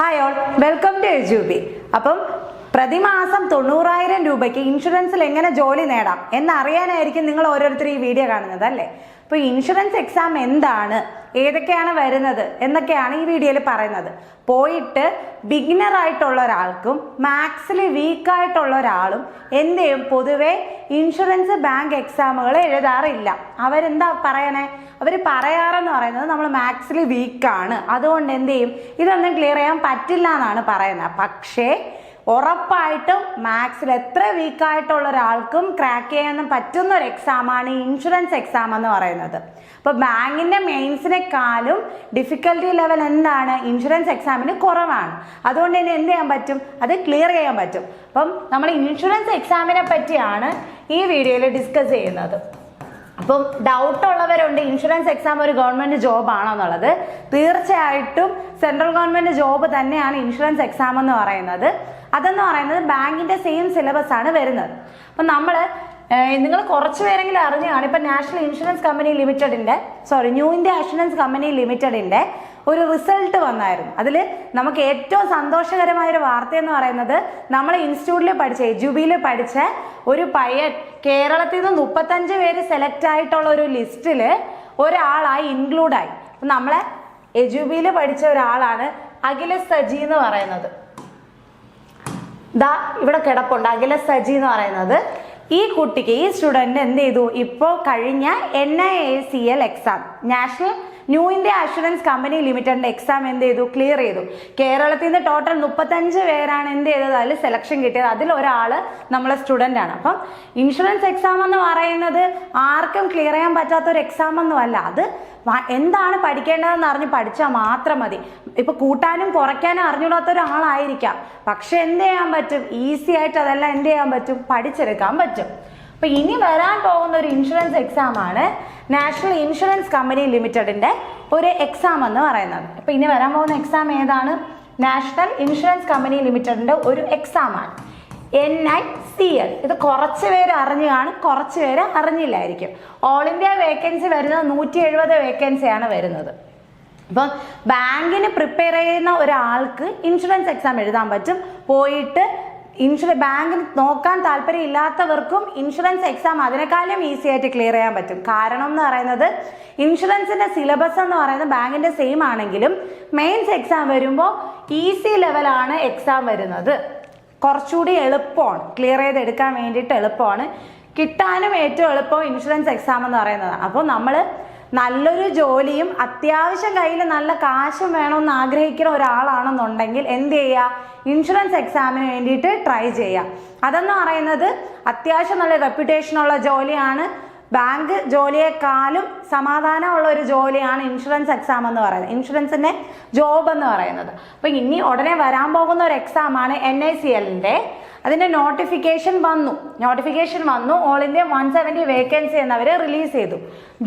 Hi all welcome to എജുബി അപ്പം പ്രതിമാസം തൊണ്ണൂറായിരം രൂപയ്ക്ക് ഇൻഷുറൻസിൽ എങ്ങനെ ജോലി നേടാം എന്നറിയാനായിരിക്കും നിങ്ങൾ ഓരോരുത്തർ ഈ വീഡിയോ കാണുന്നത് അല്ലേ? അപ്പോൾ ഇൻഷുറൻസ് എക്സാം എന്താണ്? ഏതൊക്കെയാണ് വരുന്നത്? എന്നൊക്കെയാണ് ഈ വീഡിയോയിൽ പറയുന്നത്. പോയിട്ട് ബിഗിനർ ആയിട്ടുള്ള ഒരാൾക്കും മാത്സിൽ വീക്കായിട്ടുള്ള ഒരാളും എന്ത് പൊതുവെ ഇൻഷുറൻസ് ബാങ്ക് എക്സാമുകൾ എഴുതാറില്ല. അവരെന്താ പറയണേ? അവർ പറയാറെന്ന് പറയുന്നത് നമ്മൾ മാത്സിൽ വീക്കാണ് അതുകൊണ്ട് എന്ത് ചെയ്യും? ഇതൊന്നും ക്ലിയർ ചെയ്യാൻ പറ്റില്ല എന്നാണ് പറയുന്നത്. പക്ഷേ ഉറപ്പായിട്ടും മാത്സിൽ എത്ര വീക്കായിട്ടുള്ള ഒരാൾക്കും ക്രാക്ക് ചെയ്യാനും പറ്റുന്ന ഒരു എക്സാമാണ് ഇൻഷുറൻസ് എക്സാം എന്ന് പറയുന്നത്. അപ്പോൾ ബാങ്കിന്റെ മെയിൻസിനെക്കാളും ഡിഫിക്കൽട്ടി ലെവൽ എന്താണ്? ഇൻഷുറൻസ് എക്സാമിന് കുറവാണ്. അതുകൊണ്ട് തന്നെ എന്ത് ചെയ്യാൻ പറ്റും? അത് ക്ലിയർ ചെയ്യാൻ പറ്റും. അപ്പം നമ്മൾ ഇൻഷുറൻസ് എക്സാമിനെ പറ്റിയാണ് ഈ വീഡിയോയിൽ ഡിസ്കസ് ചെയ്യുന്നത്. അപ്പം ഡൗട്ട് ഉള്ളവരുണ്ട് ഇൻഷുറൻസ് എക്സാം ഒരു ഗവൺമെന്റ് ജോബ് ആണോ എന്നുള്ളത് തീർച്ചയായിട്ടും സെൻട്രൽ ഗവൺമെന്റ് ജോബ് തന്നെയാണ് ഇൻഷുറൻസ് എക്സാം എന്ന് പറയുന്നത്. അതെന്ന് പറയുന്നത് ബാങ്കിന്റെ സെയിം സിലബസ് ആണ് വരുന്നത്. അപ്പം നമ്മൾ നിങ്ങൾ കുറച്ച് പേരെങ്കിലും അറിഞ്ഞാണ് ഇപ്പൊ നാഷണൽ ഇൻഷുറൻസ് കമ്പനി ലിമിറ്റഡിന്റെ sorry new India assurance company ലിമിറ്റഡിന്റെ ഒരു റിസൾട്ട് വന്നായിരുന്നു. അതിൽ നമുക്ക് ഏറ്റവും സന്തോഷകരമായ ഒരു വാർത്ത എന്ന് പറയുന്നത് നമ്മൾ ഇൻസ്റ്റിറ്റ്യൂട്ടിൽ പഠിച്ച എജുബിയിൽ പഠിച്ച ഒരു പയ്യൻ കേരളത്തിൽ നിന്ന് മുപ്പത്തഞ്ച് പേര് സെലക്ട് ആയിട്ടുള്ള ഒരു ലിസ്റ്റിൽ ഒരാളായി ഇൻക്ലൂഡായി നമ്മളെ എജുബിയിൽ പഠിച്ച ഒരാളാണ് അഖില സജി എന്ന് പറയുന്നത്. ദാ ഇവിടെ കിടപ്പുണ്ട് അഖില സജി എന്ന് പറയുന്നത്. ഈ കുട്ടിക്ക് ഈ സ്റ്റുഡന്റ് എന്ത് ചെയ്തു? ഇപ്പോൾ കഴിഞ്ഞ N I A C L exam national new India assurance company ലിമിറ്റഡിന്റെ എക്സാം എന്ത് ചെയ്തു? ക്ലിയർ ചെയ്തു. കേരളത്തിൽ നിന്ന് ടോട്ടൽ മുപ്പത്തഞ്ച് പേരാണ് എന്ത് ചെയ്തത്? അതിൽ സെലക്ഷൻ കിട്ടിയത്. അതിൽ ഒരാൾ നമ്മളെ സ്റ്റുഡന്റ് ആണ്. അപ്പം ഇൻഷുറൻസ് എക്സാം എന്ന് പറയുന്നത് ആർക്കും ക്ലിയർ ചെയ്യാൻ പറ്റാത്ത ഒരു എക്സാം ഒന്നുമല്ല അത് എന്താണ് പഠിക്കേണ്ടതെന്ന് അറിഞ്ഞ് പഠിച്ചാൽ മാത്രം മതി. ഇപ്പൊ കൂട്ടാനും കുറയ്ക്കാനും അറിഞ്ഞൂടാത്ത ഒരാളായിരിക്കാം പക്ഷെ എന്ത് ചെയ്യാൻ പറ്റും? ഈസി ആയിട്ട് അതെല്ലാം എന്ത് ചെയ്യാൻ പറ്റും? പഠിച്ചെടുക്കാൻ പറ്റും. അപ്പൊ ഇനി വരാൻ പോകുന്ന ഒരു ഇൻഷുറൻസ് എക്സാം ആണ് നാഷണൽ ഇൻഷുറൻസ് കമ്പനി ലിമിറ്റഡിന്റെ ഒരു എക്സാം എന്ന് പറയുന്നത്. അപ്പോൾ ഇനി വരാൻ പോകുന്ന എക്സാം ഏതാണ്? നാഷണൽ ഇൻഷുറൻസ് കമ്പനി ലിമിറ്റഡിന്റെ ഒരു എക്സാം ആണ്. എൻ ഐ സി എൽ ഇത് കുറച്ച് പേര് അറിഞ്ഞു കാണും കുറച്ച് പേര് അറിഞ്ഞില്ലായിരിക്കും. ഓൾ ഇന്ത്യ വേക്കൻസി വരുന്നത് നൂറ്റി എഴുപത് വേക്കൻസിയാണ് വരുന്നത്. അപ്പം ബാങ്കിന് പ്രിപ്പയർ ചെയ്യുന്ന ഒരാൾക്ക് ഇൻഷുറൻസ് എക്സാം എഴുതാൻ പറ്റും. പോയിട്ട് ഇൻഷുറൻസ് ബാങ്ക് നോക്കാൻ താല്പര്യം ഇല്ലാത്തവർക്കും ഇൻഷുറൻസ് എക്സാം അതിനേക്കാളും ഈസി ആയിട്ട് ക്ലിയർ ചെയ്യാൻ പറ്റും. കാരണം എന്ന് പറയുന്നത് ഇൻഷുറൻസിന്റെ സിലബസ് എന്ന് പറയുന്നത് ബാങ്കിന്റെ സെയിം ആണെങ്കിലും മെയിൻസ് എക്സാം വരുമ്പോൾ ഈസി ലെവലാണ് എക്സാം വരുന്നത്. കുറച്ചുകൂടി എളുപ്പമാണ്. ക്ലിയർ ചെയ്തെടുക്കാൻ വേണ്ടിയിട്ട് എളുപ്പമാണ്. കിട്ടാനും ഏറ്റവും എളുപ്പം ഇൻഷുറൻസ് എക്സാം എന്ന് പറയുന്നതാണ് അപ്പോൾ നമ്മൾ നല്ലൊരു ജോലിയും അത്യാവശ്യം കയ്യിൽ നല്ല കാശും വേണമെന്ന് ആഗ്രഹിക്കുന്ന ഒരാളാണെന്നുണ്ടെങ്കിൽ എന്ത് ചെയ്യുക ഇൻഷുറൻസ് എക്സാമിന് വേണ്ടിയിട്ട് ട്രൈ ചെയ്യുക അതെന്ന് പറയുന്നത് അത്യാവശ്യം നല്ല റെപ്യൂട്ടേഷനുള്ള ജോലിയാണ്. ബാങ്ക് ജോലിയെക്കാളും സമാധാനമുള്ള ഒരു ജോലിയാണ് ഇൻഷുറൻസ് എക്സാം എന്ന് പറയുന്നത്. ഇൻഷുറൻസിന്റെ ജോബ് എന്ന് പറയുന്നത്. അപ്പൊ ഇനി ഉടനെ വരാൻ പോകുന്ന ഒരു എക്സാം ആണ് എൻ ഐ സി എല്ലിന്റെ അതിന്റെ നോട്ടിഫിക്കേഷൻ വന്നു. നോട്ടിഫിക്കേഷൻ വന്നു. All India one seventy vacancy എന്നവർ റിലീസ് ചെയ്തു.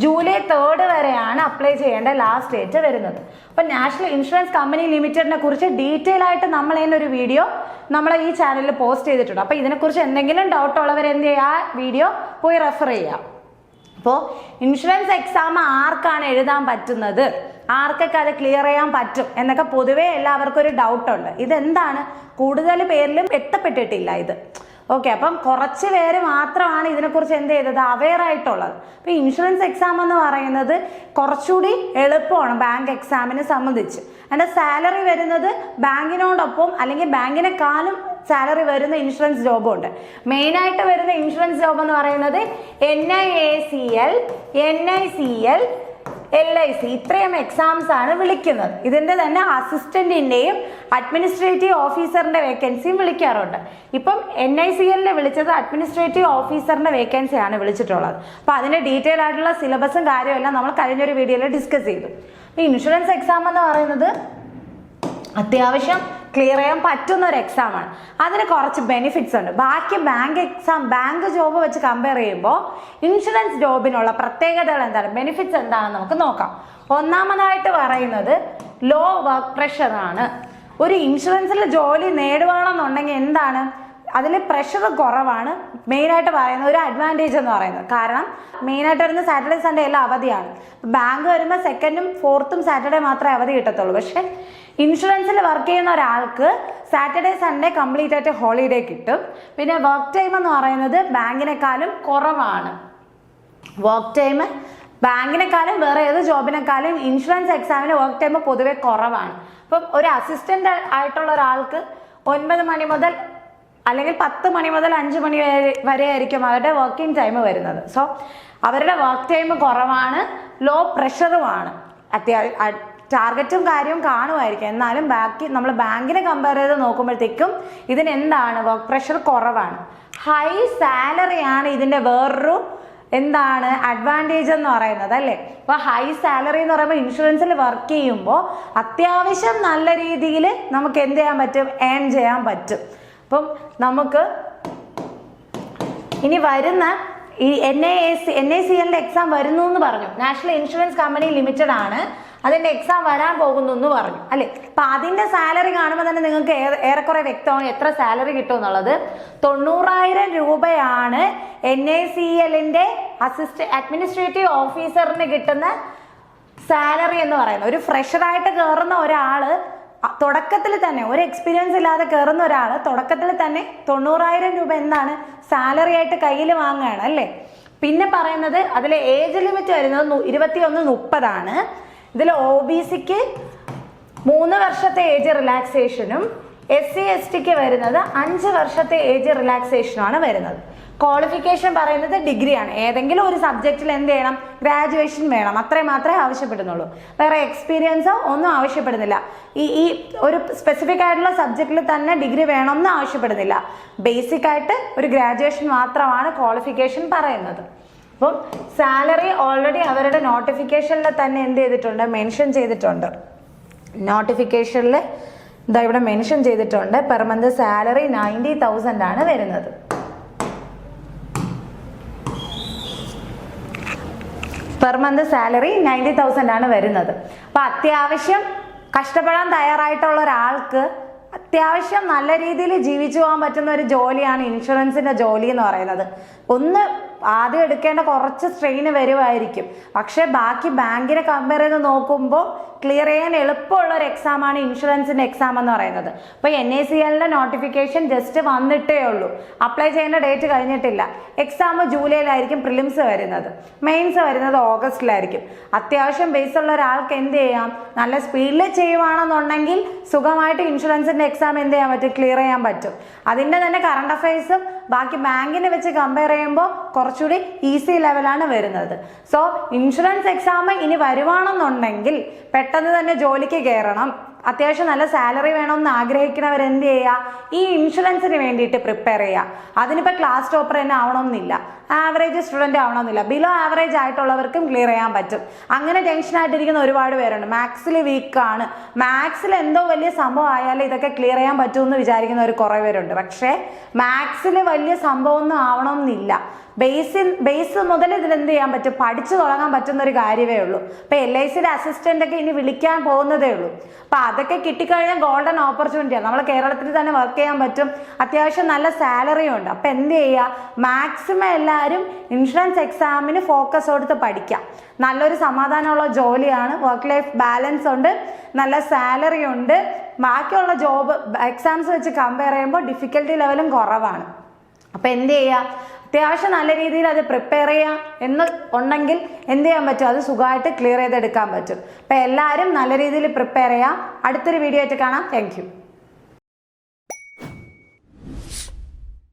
ജൂലൈ തേർഡ് വരെയാണ് അപ്ലൈ ചെയ്യേണ്ട ലാസ്റ്റ് ഡേറ്റ് വരുന്നത്. അപ്പം നാഷണൽ ഇൻഷുറൻസ് കമ്പനി ലിമിറ്റഡിനെ കുറിച്ച് ഡീറ്റെയിൽ ആയിട്ട് നമ്മൾ ഒരു വീഡിയോ നമ്മൾ ഈ ചാനലിൽ പോസ്റ്റ് ചെയ്തിട്ടുണ്ട്. അപ്പോൾ ഇതിനെക്കുറിച്ച് എന്തെങ്കിലും ഡൗട്ട് ഉള്ളവർ എന്ത് ആ വീഡിയോ പോയി റെഫർ ചെയ്യാം. അപ്പോൾ ഇൻഷുറൻസ് എക്സാം ആർക്കാണ് എഴുതാൻ പറ്റുന്നത്? ആർക്കൊക്കെ അത് ക്ലിയർ ചെയ്യാൻ പറ്റും? എന്നൊക്കെ പൊതുവേ എല്ലാവർക്കും ഒരു ഡൗട്ടുണ്ട് ഇതെന്താണ്? കൂടുതൽ പേരിലും എത്തപ്പെട്ടിട്ടില്ല ഇത്. ഓക്കെ അപ്പം കുറച്ച് പേര് മാത്രമാണ് ഇതിനെക്കുറിച്ച് എന്ത് ചെയ്തത്? അവെയർ ആയിട്ടുള്ളത്. അപ്പൊ ഇൻഷുറൻസ് എക്സാം എന്ന് പറയുന്നത് കുറച്ചുകൂടി എളുപ്പമാണ് ബാങ്ക് എക്സാമിനെ സംബന്ധിച്ച്. അതിന്റെ സാലറി വരുന്നത് ബാങ്കിനോടൊപ്പം അല്ലെങ്കിൽ ബാങ്കിനെക്കാളും സാലറി വരുന്ന ഇൻഷുറൻസ് ജോബും ഉണ്ട് മെയിൻ ആയിട്ട് വരുന്ന ഇൻഷുറൻസ് ജോബ് എന്ന് പറയുന്നത് N I A C L N I C L L I C ഇത്രയും എക്സാംസ് ആണ് വിളിക്കുന്നത്. ഇതിന്റെ തന്നെ അസിസ്റ്റന്റിന്റെയും അഡ്മിനിസ്ട്രേറ്റീവ് ഓഫീസറിന്റെ വേക്കൻസിയും വിളിക്കാറുണ്ട്. ഇപ്പം എൻ ഐ സി എല്ലിനെ വിളിച്ചത് അഡ്മിനിസ്ട്രേറ്റീവ് ഓഫീസറിന്റെ വേക്കൻസി ആണ് വിളിച്ചിട്ടുള്ളത്. അപ്പൊ അതിന്റെ ഡീറ്റെയിൽ ആയിട്ടുള്ള സിലബസും കാര്യമെല്ലാം നമ്മൾ കഴിഞ്ഞൊരു വീഡിയോയിൽ ഡിസ്കസ് ചെയ്തു. ഇൻഷുറൻസ് എക്സാം എന്ന് പറയുന്നത് അത്യാവശ്യം ക്ലിയർ ചെയ്യാൻ പറ്റുന്ന ഒരു എക്സാമാണ് അതിന് കുറച്ച് ബെനിഫിറ്റ്സ് ഉണ്ട്. ബാക്കി ബാങ്ക് എക്സാം ബാങ്ക് ജോബ് വെച്ച് കമ്പയർ ചെയ്യുമ്പോൾ ഇൻഷുറൻസ് ജോബിനുള്ള പ്രത്യേകതകൾ എന്താണ്? ബെനിഫിറ്റ്സ് എന്താണെന്ന് നമുക്ക് നോക്കാം. ഒന്നാമതായിട്ട് പറയുന്നത് ലോ വർക്ക് പ്രഷർ ആണ്. ഒരു ഇൻഷുറൻസിൽ ജോലി നേടുകയാണെന്നുണ്ടെങ്കിൽ എന്താണ്? അതിൽ പ്രഷർ കുറവാണ്. മെയിനായിട്ട് പറയുന്ന ഒരു അഡ്വാന്റേജ് എന്ന് പറയുന്നത്. കാരണം മെയിനായിട്ട് വരുന്ന സാറ്റർഡേ സൺഡേ എല്ലാം അവധിയാണ്. ബാങ്ക് വരുമ്പോൾ സെക്കൻഡും ഫോർത്തും സാറ്റർഡേ മാത്രമേ അവധി കിട്ടത്തുള്ളൂ. പക്ഷേ ഇൻഷുറൻസിൽ വർക്ക് ചെയ്യുന്ന ഒരാൾക്ക് സാറ്റർഡേ സൺഡേ കംപ്ലീറ്റ് ആയിട്ട് ഹോളിഡേ കിട്ടും. പിന്നെ വർക്ക് ടൈം എന്ന് പറയുന്നത് ബാങ്കിനെക്കാളും കുറവാണ്. വർക്ക് ടൈം ബാങ്കിനെക്കാളും വേറെ ഏത് ജോബിനെക്കാളും ഇൻഷുറൻസ് എക്സാമിന് വർക്ക് ടൈം പൊതുവെ കുറവാണ്. അപ്പം ഒരു അസിസ്റ്റന്റ് ആയിട്ടുള്ള ഒരാൾക്ക് ഒൻപത് മണി മുതൽ അല്ലെങ്കിൽ പത്ത് മണി മുതൽ അഞ്ച് മണി വരെ ആയിരിക്കും അവരുടെ വർക്കിംഗ് ടൈം വരുന്നത്. സോ അവരുടെ വർക്ക് ടൈം കുറവാണ് ലോ പ്രഷറുമാണ് അത്യാവശ്യം ടാർഗറ്റും കാര്യവും കാണുമായിരിക്കും. എന്നാലും ബാക്കി നമ്മൾ ബാങ്കിനെ കമ്പയർ ചെയ്ത് നോക്കുമ്പോഴത്തേക്കും ഇതിന് എന്താണ് വർക്ക് പ്രഷർ കുറവാണ് ഹൈ സാലറിയാണ് ഇതിന്റെ വേറൊരു എന്താണ്? അഡ്വാന്റേജ് എന്ന് പറയുന്നത് അല്ലേ? അപ്പോൾ ഹൈ സാലറി എന്ന് പറയുമ്പോൾ ഇൻഷുറൻസിൽ വർക്ക് ചെയ്യുമ്പോൾ അത്യാവശ്യം നല്ല രീതിയിൽ നമുക്ക് എന്ത് ചെയ്യാൻ പറ്റും? ഏൺ ചെയ്യാൻ പറ്റും. അപ്പം നമുക്ക് ഇനി വരുന്ന ഈ N I S N I C എല്ലിന്റെ എക്സാം വരുന്നു എന്ന് പറഞ്ഞു. നാഷണൽ ഇൻഷുറൻസ് കമ്പനി ലിമിറ്റഡ് ആണ്. അതിന്റെ എക്സാം വരാൻ പോകുന്നു എന്ന് പറഞ്ഞു. അല്ലെ? അപ്പൊ അതിന്റെ സാലറി കാണുമ്പോൾ തന്നെ നിങ്ങൾക്ക് ഏറെ- ഏറെക്കുറെ വ്യക്തമാണ് എത്ര സാലറി കിട്ടും എന്നുള്ളത്. തൊണ്ണൂറായിരം രൂപയാണ് എൻ ഐ സി എല്ലിന്റെ അസിസ്റ്റ് അഡ്മിനിസ്ട്രേറ്റീവ് ഓഫീസറിന് കിട്ടുന്ന സാലറി എന്ന് പറയുന്നത്. ഒരു ഫ്രഷറായിട്ട് കയറുന്ന ഒരാൾ അ- തുടക്കത്തിൽ തന്നെ ഒരു എക്സ്പീരിയൻസ് ഇല്ലാതെ കയറുന്ന ഒരാൾ തുടക്കത്തിൽ തന്നെ തൊണ്ണൂറായിരം രൂപ എന്താണ് സാലറി ആയിട്ട് കയ്യിൽ വാങ്ങുകയാണ് അല്ലേ? പിന്നെ പറയുന്നത് അതിലെ ഏജ് ലിമിറ്റ് വരുന്നത് ഇരുപത്തി ഇരുപത്തിയൊന്ന് മുപ്പതാണ്. ഇതിൽ ഒ ബി സിക്ക് മൂന്ന് വർഷത്തെ ഏജ് റിലാക്സേഷനും എസ് സി എസ് ടിക്ക് വരുന്നത് അഞ്ച് വർഷത്തെ ഏജ് റിലാക്സേഷനുമാണ് വരുന്നത്. ക്വാളിഫിക്കേഷൻ പറയുന്നത് ഡിഗ്രിയാണ് ഏതെങ്കിലും ഒരു സബ്ജക്റ്റിൽ എന്ത് ചെയ്യണം? ഗ്രാജുവേഷൻ വേണം. അത്രയും മാത്രമേ ആവശ്യപ്പെടുന്നുള്ളൂ. വേറെ എക്സ്പീരിയൻസോ ഒന്നും ആവശ്യപ്പെടുന്നില്ല. ഈ ഈ ഒരു സ്പെസിഫിക് ആയിട്ടുള്ള സബ്ജക്റ്റിൽ തന്നെ ഡിഗ്രി വേണമെന്ന് ആവശ്യപ്പെടുന്നില്ല. ബേസിക് ആയിട്ട് ഒരു ഗ്രാജുവേഷൻ മാത്രമാണ് ക്വാളിഫിക്കേഷൻ പറയുന്നത്. അപ്പം സാലറി ഓൾറെഡി അവരുടെ നോട്ടിഫിക്കേഷനിൽ തന്നെ എന്ത് ചെയ്തിട്ടുണ്ട്? മെൻഷൻ ചെയ്തിട്ടുണ്ട്. നോട്ടിഫിക്കേഷനിൽ ഇതാ ഇവിടെ മെൻഷൻ ചെയ്തിട്ടുണ്ട്. Per month salary ninety thousand ആണ് വരുന്നത്. Per month salary ninety thousand ആണ് വരുന്നത്. അപ്പൊ അത്യാവശ്യം കഷ്ടപ്പെടാൻ തയ്യാറായിട്ടുള്ള ഒരാൾക്ക് അത്യാവശ്യം നല്ല രീതിയിൽ ജീവിച്ചു പോകാൻ പറ്റുന്ന ഒരു ജോലിയാണ് ഇൻഷുറൻസിന്റെ ജോലി എന്ന് പറയുന്നത്. ഒന്ന് ആദ്യം എടുക്കേണ്ട കുറച്ച് സ്ട്രെയിന് വരുമായിരിക്കും പക്ഷേ ബാക്കി ബാങ്കിനെ കമ്പയർ ചെയ്ത് നോക്കുമ്പോൾ ക്ലിയർ ചെയ്യാൻ എളുപ്പമുള്ള ഒരു എക്സാമാണ് ഇൻഷുറൻസിന്റെ എക്സാം എന്ന് പറയുന്നത്. ഇപ്പോൾ എൻ എ സി എല്ലിന്റെ നോട്ടിഫിക്കേഷൻ ജസ്റ്റ് വന്നിട്ടേ ഉള്ളൂ. അപ്ലൈ ചെയ്യേണ്ട ഡേറ്റ് കഴിഞ്ഞിട്ടില്ല. എക്സാം ജൂലൈയിലായിരിക്കും പ്രിലിംസ് വരുന്നത്. മെയിൻസ് വരുന്നത് ഓഗസ്റ്റിലായിരിക്കും. അത്യാവശ്യം ബേസ് ഉള്ള ഒരാൾക്ക് എന്ത് ചെയ്യാം? നല്ല സ്പീഡിൽ ചെയ്യുവാണെന്നുണ്ടെങ്കിൽ സുഖമായിട്ട് ഇൻഷുറൻസിന്റെ എക്സാം എന്ത് ചെയ്യാൻ പറ്റും? ക്ലിയർ ചെയ്യാൻ പറ്റും. അതിന്റെ തന്നെ കറണ്ട് അഫയേഴ്സും ബാക്കി ബാങ്കിനെ വെച്ച് കമ്പയർ ചെയ്യുമ്പോൾ കുറച്ചുകൂടി ഈസി ലെവലാണ് വരുന്നത്. സോ ഇൻഷുറൻസ് എക്സാം ഇനി വരുവാണെന്നുണ്ടെങ്കിൽ പെട്ടെന്ന് തന്നെ ജോലിക്ക് കയറണം അത്യാവശ്യം നല്ല സാലറി വേണമെന്ന് ആഗ്രഹിക്കുന്നവർ എന്ത് ചെയ്യുക ഈ ഇൻഷുറൻസിന് വേണ്ടിയിട്ട് പ്രിപ്പയർ ചെയ്യുക അതിനിപ്പോൾ ക്ലാസ് ടോപ്പർ തന്നെ ആവണമെന്നില്ല. ആവറേജ് സ്റ്റുഡന്റ് ആവണമെന്നില്ല. ബിലോ ആവറേജ് ആയിട്ടുള്ളവർക്കും ക്ലിയർ ചെയ്യാൻ പറ്റും. അങ്ങനെ ടെൻഷൻ ആയിട്ടിരിക്കുന്ന ഒരുപാട് പേരുണ്ട്. മാത്സിൽ വീക്കാണ് മാത്സിൽ എന്തോ വലിയ സംഭവം ആയാലും ഇതൊക്കെ ക്ലിയർ ചെയ്യാൻ പറ്റുമെന്ന് വിചാരിക്കുന്ന ഒരു കുറേ പേരുണ്ട്. പക്ഷേ മാത്സിൽ വലിയ സംഭവമൊന്നും ആവണമെന്നില്ല. ബേസിൽ ബേസ് മുതൽ ഇതിൽ എന്ത് ചെയ്യാൻ പറ്റും? പഠിച്ചു തുടങ്ങാൻ പറ്റുന്ന ഒരു കാര്യമേ ഉള്ളൂ. ഇപ്പൊ എൽ ഐ സിയുടെ അസിസ്റ്റന്റ് ഒക്കെ ഇനി വിളിക്കാൻ പോകുന്നതേ ഉള്ളൂ. അപ്പൊ അതൊക്കെ കിട്ടിക്കഴിഞ്ഞാൽ ഗോൾഡൻ ഓപ്പർച്യൂണിറ്റിയാണ് നമ്മൾ കേരളത്തിൽ തന്നെ വർക്ക് ചെയ്യാൻ പറ്റും. അത്യാവശ്യം നല്ല സാലറിയും ഉണ്ട്. അപ്പൊ എന്ത് ചെയ്യുക മാക്സിമം എല്ലാവരും ഇൻഷുറൻസ് എക്സാമിന് ഫോക്കസ് കൊടുത്ത് പഠിക്കാം. നല്ലൊരു സമാധാനമുള്ള ജോലിയാണ്. വർക്ക് ലൈഫ് ബാലൻസ് ഉണ്ട്. നല്ല സാലറി ഉണ്ട്. ബാക്കിയുള്ള ജോബ് എക്സാംസ് വെച്ച് കമ്പയർ ചെയ്യുമ്പോൾ ഡിഫിക്കൽട്ടി ലെവലും കുറവാണ്. അപ്പൊ എന്ത് ചെയ്യുക അത്യാവശ്യം നല്ല രീതിയിൽ അത് പ്രിപ്പയർ ചെയ്യാം എന്ന് ഉണ്ടെങ്കിൽ എന്ത് ചെയ്യാൻ പറ്റും? അത് സുഖമായിട്ട് ക്ലിയർ ചെയ്തെടുക്കാൻ പറ്റും. അപ്പം എല്ലാവരും നല്ല രീതിയിൽ പ്രിപ്പയർ ചെയ്യാം. അടുത്തൊരു വീഡിയോ ആയിട്ട് കാണാം. താങ്ക്